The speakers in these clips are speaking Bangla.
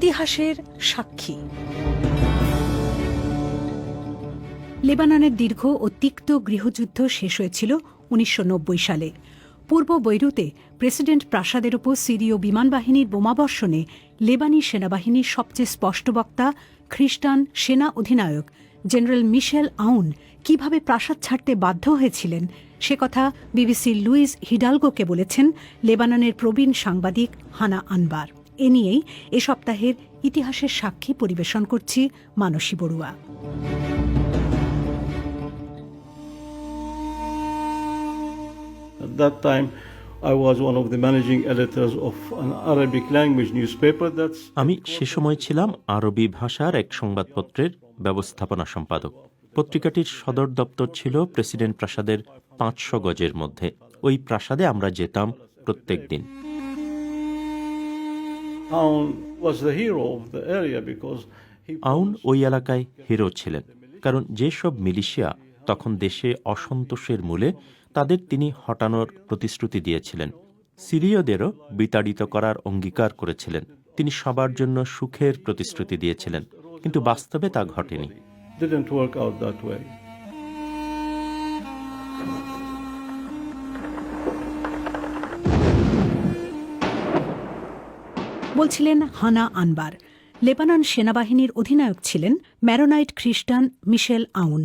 ইতিহাসের সাক্ষী। লেবাননের দীর্ঘ ও তিক্ত গৃহযুদ্ধ শেষ হয়েছিল উনিশশো নব্বই সালে। পূর্ব বৈরুতে প্রেসিডেন্ট প্রাসাদের ওপর সিরীয় বিমানবাহিনীর বোমাবর্ষণে লেবানি সেনাবাহিনীর সবচেয়ে স্পষ্ট বক্তা খ্রিস্টান সেনা অধিনায়ক জেনারেল মিশেল আউন কীভাবে প্রাসাদ ছাড়তে বাধ্য হয়েছিলেন সে কথা বিবিসির লুইস হিডালগোকে বলেছেন লেবাননের প্রবীণ সাংবাদিক হানা আনবার। এ নিয়েই এ সপ্তাহের ইতিহাসের সাক্ষী পরিবেশন করছি Manasi Barua. At that time, I was one of the managing editors of an Arabic language newspaper that's আমি সে সময় ছিলাম আরবি ভাষার এক সংবাদপত্রের ব্যবস্থাপনা সম্পাদক। পত্রিকাটির সদর দপ্তর ছিল প্রেসিডেন্ট প্রাসাদের পাঁচশো গজের মধ্যে। ওই প্রাসাদে আমরা যেতাম প্রত্যেক দিন। আউন ওই এলাকায় হিরো ছিলেন। কারণ যেসব মিলিশিয়া তখন দেশে অসন্তোষের মূলে তাদের তিনি হটানোর প্রতিশ্রুতি দিয়েছিলেন। সিরীয়দেরও বিতাড়িত করার অঙ্গীকার করেছিলেন। তিনি সবার জন্য সুখের প্রতিশ্রুতি দিয়েছিলেন। কিন্তু বাস্তবে তা ঘটেনি। বলছিলেন হানা আনবার। লেবানন সেনাবাহিনীর অধিনায়ক ছিলেন ম্যারোনাইট খ্রিস্টান মিশেল আউন।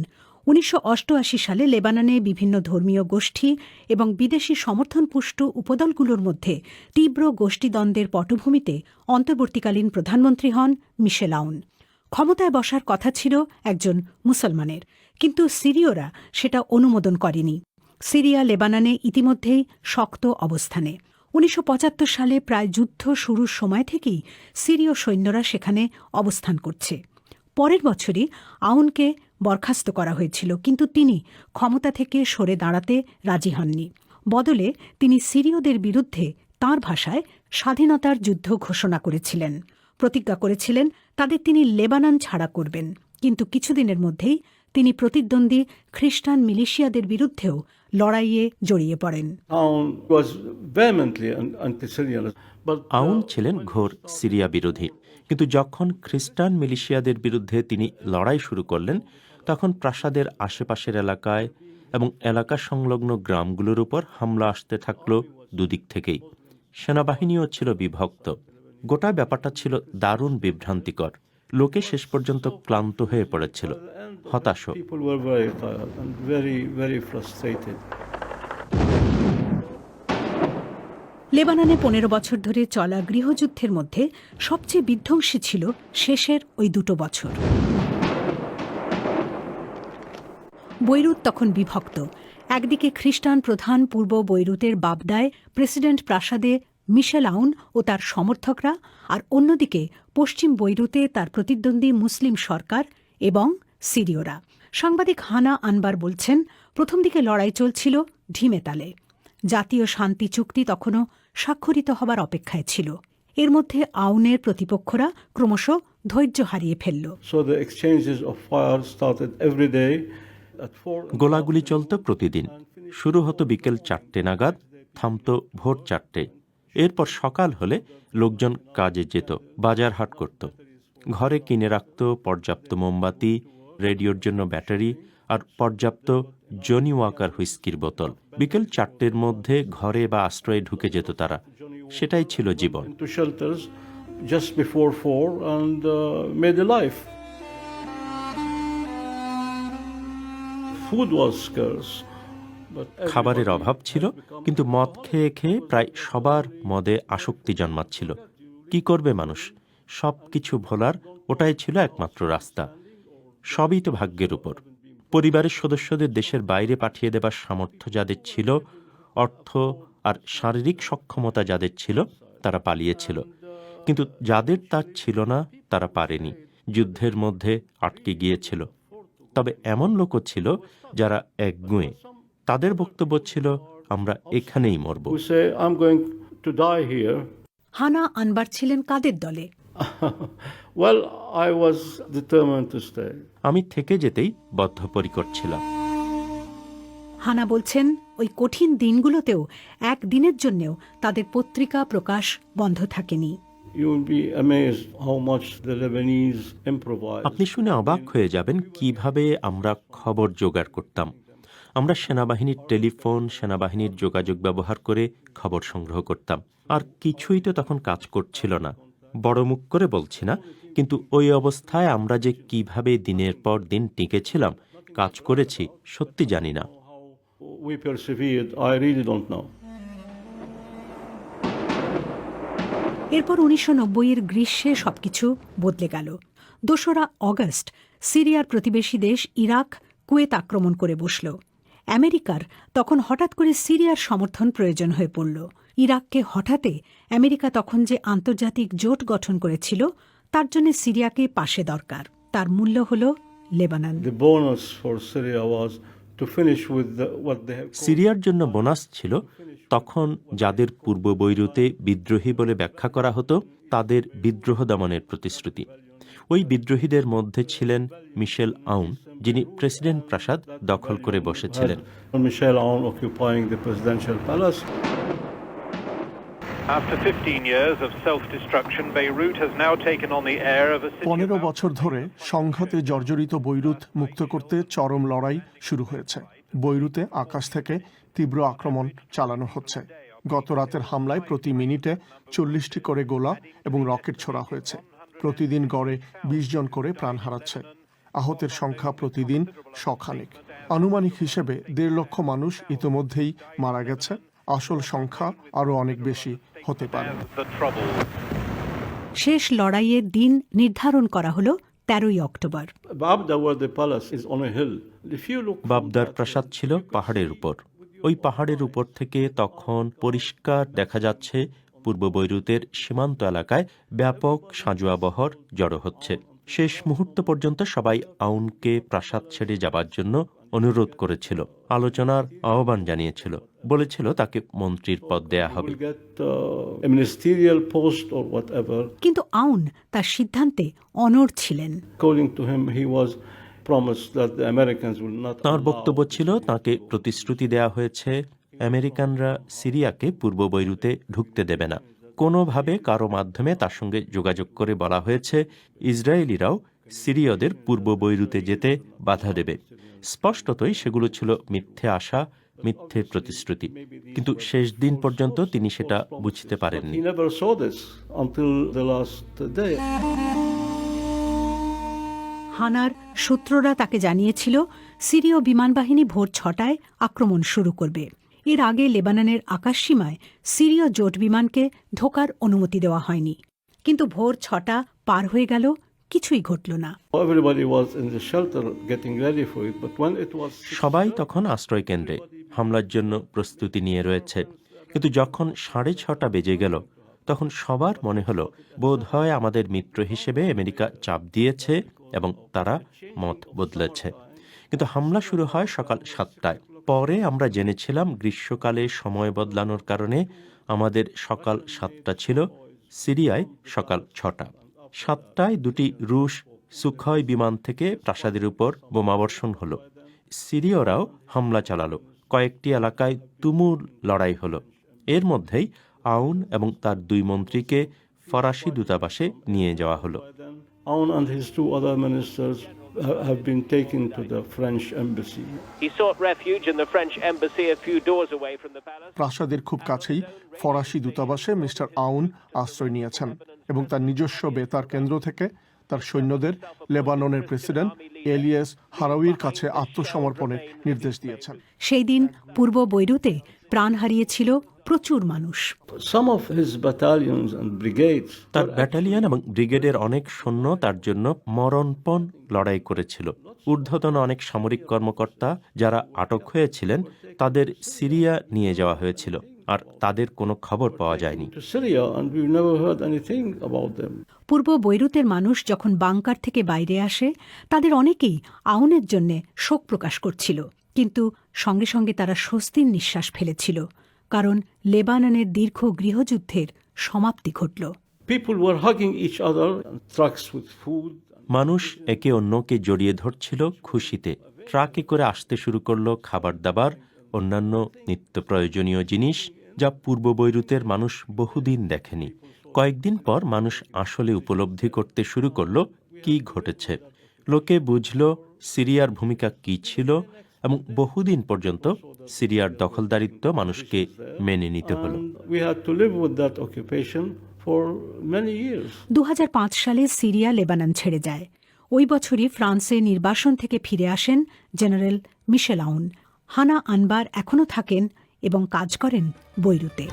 উনিশশো অষ্টআশি সালে লেবাননে বিভিন্ন ধর্মীয় গোষ্ঠী এবং বিদেশি সমর্থনপুষ্ট উপদলগুলোর মধ্যে তীব্র গোষ্ঠীদ্বন্দ্বের পটভূমিতে অন্তর্বর্তীকালীন প্রধানমন্ত্রী হন মিশেল আউন। ক্ষমতায় বসার কথা ছিল একজন মুসলমানের, কিন্তু সিরীয়রা সেটা অনুমোদন করেনি। সিরিয়া লেবাননে ইতিমধ্যেই শক্ত অবস্থানে। উনিশশো পঁচাত্তর সালে প্রায় যুদ্ধ শুরুর সময় থেকেই সিরীয় সৈন্যরা সেখানে অবস্থান করছে। পরের বছরই আউনকে বরখাস্ত করা হয়েছিল, কিন্তু তিনি ক্ষমতা থেকে সরে দাঁড়াতে রাজি হননি। বদলে তিনি সিরীয়দের বিরুদ্ধে তার ভাষায় স্বাধীনতার যুদ্ধ ঘোষণা করেছিলেন। প্রতিজ্ঞা করেছিলেন, তাদের তিনি লেবানন ছাড়া করবেন। কিন্তু কিছুদিনের মধ্যেই তিনি প্রতিদ্বন্দ্বী খ্রিস্টান মিলিশিয়াদের বিরুদ্ধেও লড়াইয়ে জড়িয়ে পড়েন। But uh, আউন ছিলেন ঘোর সিরিয়া বিরোধী। কিন্তু যখন খ্রিস্টান মিলিশিয়াদের বিরুদ্ধে তিনি লড়াই শুরু করলেন তখন প্রাসাদের আশেপাশের এলাকায় এবং এলাকা সংলগ্ন গ্রামগুলোর উপর হামলা আসতে থাকল দুদিক থেকেই। সেনাবাহিনীও ছিল বিভক্ত। গোটা ব্যাপারটা ছিল দারুণ বিভ্রান্তিকর। লোকে শেষ পর্যন্ত ক্লান্ত হয়ে পড়েছিল। হতাশ. লেবাননে পনেরো বছর ধরে চলা গৃহযুদ্ধের মধ্যে সবচেয়ে বিধ্বংসী ছিল শেষের ওই দুটো বছর। বৈরুত তখন বিভক্ত। একদিকে খ্রিস্টান প্রধান পূর্ব বৈরুতের বাবদায় প্রেসিডেন্ট প্রাসাদে মিশেল আউন ও তার সমর্থকরা আর অন্যদিকে পশ্চিম বৈরুতে তার প্রতিদ্বন্দ্বী মুসলিম সরকার এবং সিরীয়রা। সাংবাদিক হানা আনবার বলছেন প্রথম দিকে লড়াই চলছিল ঢিমে তালে। জাতীয় শান্তি চুক্তি তখনও স্বাক্ষরিত হবার অপেক্ষায় ছিল। এর মধ্যে আউনের প্রতিপক্ষরা ক্রমশ ধৈর্য হারিয়ে ফেলল. গোলাগুলি চলত প্রতিদিন। শুরু হতো বিকেল চারটে নাগাদ থামতো ভোর চারটে। এরপর সকাল হলে লোকজন কাজে যেত বাজার হাট করত। ঘরে কিনে রাখত পর্যাপ্ত মোমবাতি রেডিওর জন্য ব্যাটারি আর পর্যাপ্ত জনি ওয়াকার হুইস্কির বোতল। বিকেল চারটের মধ্যে ঘরে বা আশ্রয়ে ঢুকে যেত তারা। সেটাই ছিল জীবন। Into shelters just before four and uh, made a life. Food was scarce, খাবারের অভাব ছিল কিন্তু মদ খেয়ে খেয়ে প্রায় সবার মদে আসক্তি জন্মাচ্ছিল। কি করবে মানুষ? সব কিছু ভোলার ওটাই ছিল একমাত্র রাস্তা। সবই তো ভাগ্যের উপর। পরিবারের সদস্যদের দেশের বাইরে পাঠিয়ে দেবার সামর্থ্য যাদের ছিল অর্থ আর শারীরিক সক্ষমতা যাদের ছিল তারা পালিয়েছিল। কিন্তু যাদের তার ছিল না তারা পারেনি। যুদ্ধের মধ্যে আটকে গিয়েছিল। তবে এমন লোকও ছিল যারা একগুঁয়ে। তাদের বক্তব্য ছিল আমরা এখানেই মরব. হানা আনবার ছিলেন কাদের দলে? well, I was determined to stay. আমি থেকে যেতেই বদ্ধপরিকর ছিলাম। হানা বলছেন ওই কঠিন দিনগুলোতেও এক দিনের জন্যেও তাদের পত্রিকা প্রকাশ বন্ধ থাকেনি. আপনি শুনে অবাক হয়ে যাবেন কীভাবে আমরা খবর জোগাড় করতাম। আমরা সেনাবাহিনীর টেলিফোন সেনাবাহিনীর যোগাযোগ ব্যবহার করে খবর সংগ্রহ করতাম। আর কিছুই তো তখন কাজ করছিল না। বড় মুখ করে বলছি না কিন্তু ওই অবস্থায় আমরা যে কীভাবে দিনের পর দিন টিকেছিলাম কাজ করেছি সত্যি জানি না. এরপর উনিশশো নব্বইয়ের গ্রীষ্মে সবকিছু বদলে গেল। দোসরা অগস্ট সিরিয়ার প্রতিবেশী দেশ ইরাক কুয়েত আক্রমণ করে বসল। আমেরিকার তখন হঠাৎ করে সিরিয়ার সমর্থন প্রয়োজন হয়ে পড়ল। ইরাককে হঠাতে আমেরিকা তখন যে আন্তর্জাতিক জোট গঠন করেছিল তার জন্য সিরিয়াকে পাশে দরকার। তার মূল্য হল লেবানন। সিরিয়ার জন্য বোনাস ছিল তখন যাদের পূর্ব বৈরুতে বিদ্রোহী বলে ব্যাখ্যা করা হতো তাদের বিদ্রোহ দমনের প্রতিশ্রুতি। ওই বিদ্রোহীদের মধ্যে ছিলেন মিশেল আউন যিনি প্রেসিডেন্ট প্রাসাদ দখল করে বসেছিলেন। Michel Aoun After 15 years of self-destruction, Beirut has now taken on the air of a পনেরো বছর ধরে সংঘাতে জর্জরিত বৈরুত মুক্ত করতে চরম লড়াই শুরু হয়েছে। বৈরুতে আকাশ থেকে তীব্র আক্রমণ চালানো হচ্ছে। গত রাতের হামলায় প্রতি মিনিটে চল্লিশটি করে গোলা এবং রকেট ছোড়া হয়েছে। প্রতিদিন গড়ে বিশ জন করে প্রাণ হারাচ্ছে। আহতের সংখ্যা প্রতিদিন শখানেক। আনুমানিক হিসেবে দেড় লক্ষ মানুষ ইতোমধ্যেই মারা গেছে। আসল সংখ্যা আরও অনেক বেশি হতে পারে। শেষ লড়াইয়ের দিন নির্ধারণ করা হলো তেরোই অক্টোবর। বাবদার প্রাসাদ ছিল পাহাড়ের উপর। ওই পাহাড়ের উপর থেকে তখন পরিষ্কার দেখা যাচ্ছে পূর্ব বৈরুতের সীমান্ত এলাকায় ব্যাপক সাঁজোয়া বহর জড়ো হচ্ছে। শেষ মুহূর্ত পর্যন্ত সবাই আউনকে প্রাসাদ ছেড়ে যাবার জন্য অনুরোধ করেছিল। আলোচনার আহ্বান জানিয়েছিল। বলেছিল তাকে মন্ত্রীর পদ দেয়া হবে uh. কিন্তু আউন তার সিদ্ধান্তে অনড় ছিলেন. তাঁর বক্তব্য ছিল তাকে প্রতিশ্রুতি দেয়া হয়েছে আমেরিকানরা সিরিয়াকে পূর্ব বৈরুতে ঢুকতে দেবে না কোনোভাবে কারও মাধ্যমে তার সঙ্গে যোগাযোগ করে বলা হয়েছে ইসরায়েলিরাও সিরিয়দের পূর্ব বৈরুতে যেতে বাধা দেবে স্পষ্টতই সেগুলো ছিল মিথ্যে আশা মিথ্যে প্রতিশ্রুতি। কিন্তু শেষ দিন পর্যন্ত তিনি সেটা বুঝতে পারেননি. হানার সূত্ররা তাকে জানিয়েছিল সিরীয় বিমানবাহিনী ভোর ছটায় আক্রমণ শুরু করবে। এর আগে লেবাননের আকাশসীমায় সিরীয় জোট বিমানকে ঢোকার অনুমতি দেওয়া হয়নি। কিন্তু ভোর ছটা পার হয়ে গেল কিছুই ঘটল না। সবাই তখন আশ্রয় কেন্দ্রে হামলার জন্য প্রস্তুতি নিয়ে রয়েছে। কিন্তু যখন সাড়ে ছটা বেজে গেল, তখন সবার মনে হলো, বোধ হয় আমাদের মিত্র হিসেবে আমেরিকা চাপ দিয়েছে এবং তারা মত বদলেছে। কিন্তু হামলা শুরু হয় সকাল সাতটায়। পরে আমরা জেনেছিলাম, গ্রীষ্মকালে সময় বদলানোর কারণে আমাদের সকাল সাতটা ছিল, সিরিয়ায় সকাল ছটা। সাতটায় দুটি রুশ সুখয় বিমান থেকে প্রাসাদের উপর বোমাবর্ষণ হলো। সিরীয়রাও হামলা চালালো। কয়েকটি এলাকায় তুমুল লড়াই হলো। এর মধ্যেই আউন এবং তার দুই মন্ত্রীকে ফরাসি দূতাবাসে নিয়ে যাওয়া হলো। আউন and two other ministers have French embassy he French embassy a few doors প্রাসাদের খুব কাছেই ফরাসি দূতাবাসে মিস্টার আউন আশ্রয় নিয়েছেন এবং তার নিজস্ব বেতার কেন্দ্র থেকে তার সৈন্যদের লেবাননের প্রেসিডেন্ট এলিয়াস হারাউইর কাছে আত্মসমর্পণের নির্দেশ দিয়েছেন। সেই দিন পূর্ব বৈরুতে প্রাণ হারিয়েছিল প্রচুর মানুষ। তার ব্যাটালিয়ন এবং ব্রিগেডের অনেক সৈন্য তার জন্য মরণপণ লড়াই করেছিল। ঊর্ধ্বতন অনেক সামরিক কর্মকর্তা যারা আটক হয়েছিলেন তাদের সিরিয়া নিয়ে যাওয়া হয়েছিল। আর তাদের কোনো খবর পাওয়া যায়নি. পূর্ব বৈরুতের মানুষ যখন বাংকার থেকে বাইরে আসে তাদের অনেকেই আউনের জন্য শোক প্রকাশ করছিল কিন্তু সঙ্গে সঙ্গে তারা স্বস্তির নিঃশ্বাস ফেলেছিল কারণ লেবাননের দীর্ঘ গৃহযুদ্ধের সমাপ্তি ঘটল. মানুষ একে অন্যকে জড়িয়ে ধরছিল খুশিতে ট্রাকে করে আসতে শুরু করল খাবার দাবার অন্যান্য নিত্য প্রয়োজনীয় জিনিস যা পূর্ব বৈরুতের মানুষ বহুদিন দেখেনি। কয়েকদিন পর মানুষ আসলে উপলব্ধি করতে শুরু করল কি ঘটেছে। লোকে বুঝল সিরিয়ার ভূমিকা কি ছিল এবং বহুদিন পর্যন্ত সিরিয়ার দখলদারিত্ব মানুষকে মেনে নিতে হলো. দু সালে সিরিয়া লেবানন ছেড়ে যায়। ওই বছরই ফ্রান্সে নির্বাসন থেকে ফিরে আসেন জেনারেল মিশেল আউন। হানা আনবার এখনও থাকেন এবং কাজ করেন বৈরুতে।